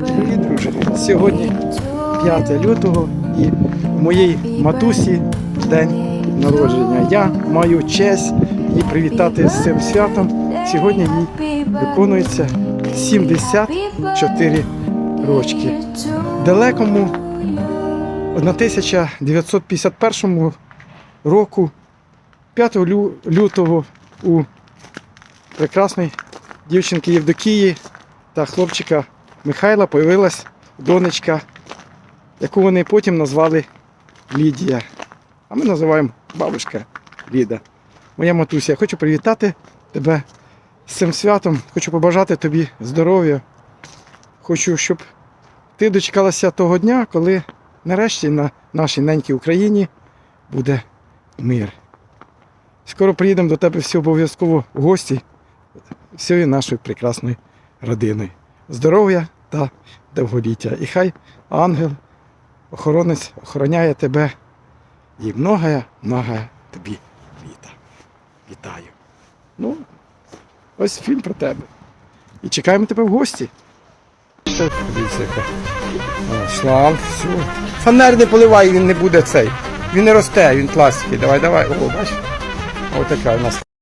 Привіт, друже. Сьогодні 5 лютого і моїй матусі день народження. Я маю честь її привітати з цим святом. Сьогодні їй виконується 74 рочки. Далекому 1951 року, 5 лю- лютого, у прекрасної дівчинки Євдокії та хлопчика Михайла появилась донечка, яку вони потім назвали Лідія. А ми називаємо бабушка Ліда. Моя матуся, я хочу привітати тебе з цим святом. Хочу побажати тобі здоров'я. Хочу, щоб ти дочекалася того дня, коли нарешті на нашій ненькій Україні буде мир. Скоро приїдемо до тебе всі обов'язково в гості всією нашою прекрасною родиною. Здоров'я та довголіття. І хай ангел, охоронець охороняє тебе і многое, многое тобі літа. Вітаю. Ну, ось фільм про тебе. І чекаємо тебе в гості. Шланг, все. Фонарь не поливай, він не буде цей. Він не росте, він пластикий. Давай, давай. О, бачиш? Ось така у нас